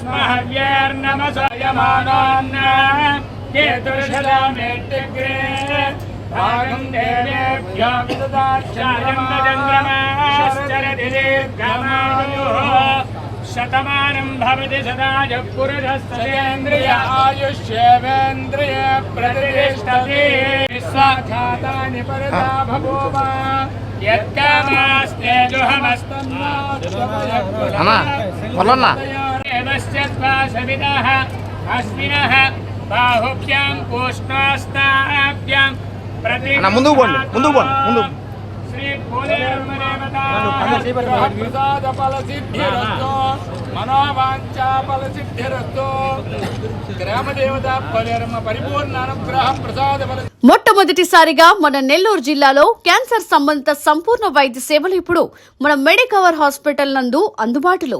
स्महव्यर्नमसायमानान् केतुर्षदा मेट्टिग्रे भागं देवेभ्यो विददाश्चायं न चन्द्रमाश्चरति दीर्घमायुः शतमानं भवति सदा जपुरुषस्तेन्द्रिय आयुष्येवेन्द्रिय प्रतिष्ठति स्वाख्यातानि परदा भभूव यत्कामास्ते जुहमस्तन्ना పొలన్నా देवस्य श्वासविदः अश्विनः बाहुभ्यां पूष्णास्ताभ्यां प्रति అన్న, ముందుకు పోండి, ముందుకు పోండి, ముందుకు. శ్రీ భూదేవదేవతా ప్రసాద ఫల సిద్ధిరస్తో మనోవాంఛా ఫల సిద్ధిరస్తో గ్రామ దేవత పరిరమ పరిపూర్ణ అనుగ్రహ ప్రసాద ఫల మొట్టమొదటిసారిగా మన నెల్లూరు జిల్లాలో క్యాన్సర్ సంబంధిత సంపూర్ణ వైద్య సేవలు ఇప్పుడు మన మెడికవర్ హాస్పిటల్ నందు అందుబాటులో